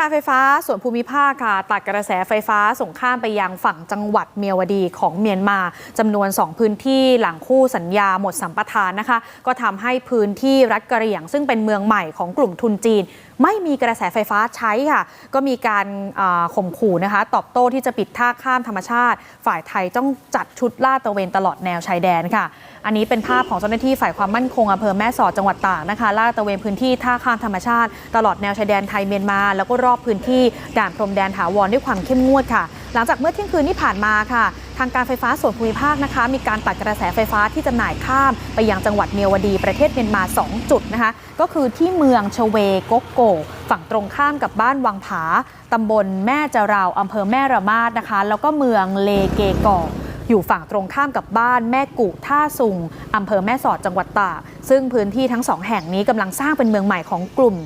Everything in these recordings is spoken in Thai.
การไฟฟ้าส่วนภูมิภาคค่ะ ตัดกระแสไฟฟ้าส่งข้ามไปยังฝั่งจังหวัดเมียวดีของเมียนมาจำนวน 2 พื้นที่หลังคู่สัญญาหมดสัมปทานนะคะ ก็ทำให้พื้นที่รัฐกะเหรี่ยง ซึ่งเป็นเมืองใหม่ของกลุ่มทุนจีน ไม่มีกระแสไฟฟ้าใช้ค่ะ ก็มีการข่มขู่นะคะ ตอบโต้ที่จะปิดท่าข้ามธรรมชาติ ฝ่ายไทยต้องจัดชุดลาดตระเวนตลอดแนวชายแดนค่ะ อันนี้เป็นภาพของเจ้าหน้าที่ฝ่ายความมั่นคงอำเภอแม่สอดจังหวัดตากนะคะลาดตระเวนพื้นที่ท่าข้ามธรรมชาติ ตลอดแนวชายแดนไทยเมียนมาแล้วก็รอบพื้นที่ด่านพรมแดนถาวรด้วยความเข้มงวดค่ะ หลังจากเมื่อเที่ยงคืนที่ผ่านมาค่ะ ทางการไฟฟ้าส่วนภูมิภาคนะคะ มีการตัดกระแสไฟฟ้าที่จำหน่ายข้ามไปยังจังหวัดเมียวดีประเทศเมียนมา 2 จุดนะคะ ก็คือที่เมืองชเวโกโก ฝั่งตรงข้ามกับบ้านวังผาตำบลแม่จราวอำเภอแม่ระมาดนะคะ แล้วก็เมืองเลเกกออยู่ฝั่งตรงข้ามกับบ้านแม่กุท่าสุงอำเภอแม่สอดจังหวัดตากซึ่งพื้นที่ทั้งสองแห่งนี้กำลังสร้างเป็นเมืองใหม่ของกลุ่ม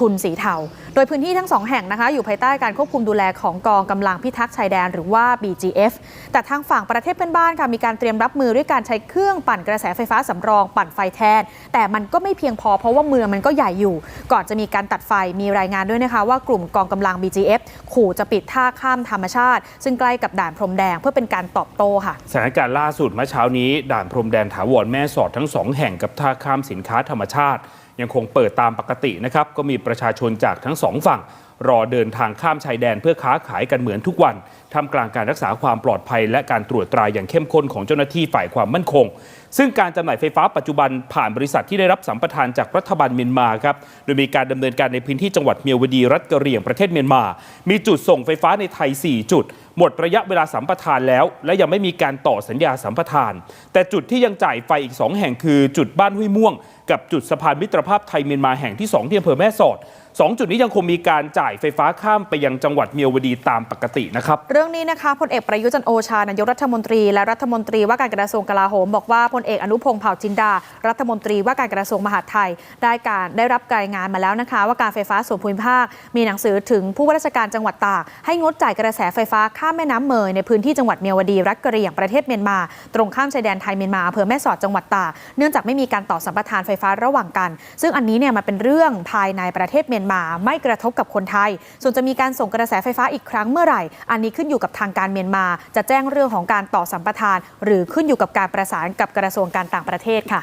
ทุนสีเทา โดยพื้นที่ทั้งสองแห่งนะคะ อยู่ภายใต้การควบคุมดูแลของกองกำลังพิทักษ์ชายแดนหรือว่า BGF แต่ทางฝั่งประเทศเพื่อนบ้านค่ะมีการเตรียมรับมือด้วยการใช้เครื่องปั่นกระแสไฟฟ้าสำรองปั่นไฟแทน แต่มันก็ไม่เพียงพอเพราะว่าเมืองมันก็ใหญ่อยู่ ก่อนจะมีการตัดไฟมีรายงานด้วยนะคะ ว่ากลุ่มกองกำลัง BGF ขู่จะปิดท่าข้ามธรรมชาติ ซึ่งใกล้กับด่านพรมแดงเพื่อเป็นการตอบโต้ค่ะสถานการณ์ล่าสุดเมื่อเช้านี้ ด่านพรมแดนถาวรแม่สอดทั้งสองแห่งกับท่าข้ามสินค้าธรรมชาติ ยังคงเปิดตามปกตินะครับก็มีประชาชนจากทั้งสองฝั่ง รอเดินทางข้ามชายแดนเพื่อค้าขายกันเหมือนทุกวันทำกลางการรักษาความปลอดภัย และการตรวจตราอย่างเข้มข้นของเจ้าหน้าที่ฝ่ายความมั่นคง ซึ่งการจำหน่ายไฟฟ้าปัจจุบันผ่านบริษัทที่ได้รับสัมปทานจากรัฐบาลเมียนมาครับโดยมีการดำเนินการในพื้นที่จังหวัดเมียวดีรัฐกะเหรี่ยงประเทศเมียนมา มีจุดส่งไฟฟ้าในไทย 4 จุด หมดระยะเวลาสัมปทานแล้ว และยังไม่มีการต่อสัญญาสัมปทาน แต่จุดที่ยังจ่ายไฟอีก 2 แห่งคือ จุดบ้านห้วยม่วง กับจุดสะพานมิตรภาพไทยเมียนมาแห่งที่2ที่อำเภอแม่สอด 2 จุดนี้ยังคงมีการจ่ายไฟฟ้าข้ามไปยังจังหวัดเมียวดีตามปกตินะครับ เรื่องนี้นะคะพลเอกประยุจันโอชานายกรัฐมนตรีและรัฐมนตรีว่าการกระทรวงกลาโหมบอกว่าพลเอกอนุพงษ์เผ่าจินดา รัฐมนตรีว่าการกระทรวงมหาดไทย ได้การได้รับรายงานมาแล้วนะคะ ว่าการไฟฟ้าส่วนภูมิภาค มีหนังสือถึงผู้ว่าราชการจังหวัดตากให้งดจ่ายกระแสไฟฟ้าข้ามแม่น้ำเมยในพื้นที่จังหวัดเมียวดีรัฐกะเหรี่ยงประเทศเมียนมา ตรงข้ามชายแดนไทยเมียนมาอำเภอแม่สอดจังหวัดตากเนื่องจากไม่มีการต่อสัมปทานไฟฟ้าระหว่างกัน ซึ่งอันนี้เนี่ยมันเป็นเรื่องภายในประเทศเมียนมาไม่กระทบกับคนไทย ส่วนจะมีการส่งกระแสไฟฟ้าอีกครั้งเมื่อไหร่ อันนี้ขึ้นอยู่กับทางการเมียนมา จะแจ้งเรื่องของการต่อสัมปทาน หรือขึ้นอยู่กับการประสานกับกระทรวงการต่างประเทศค่ะ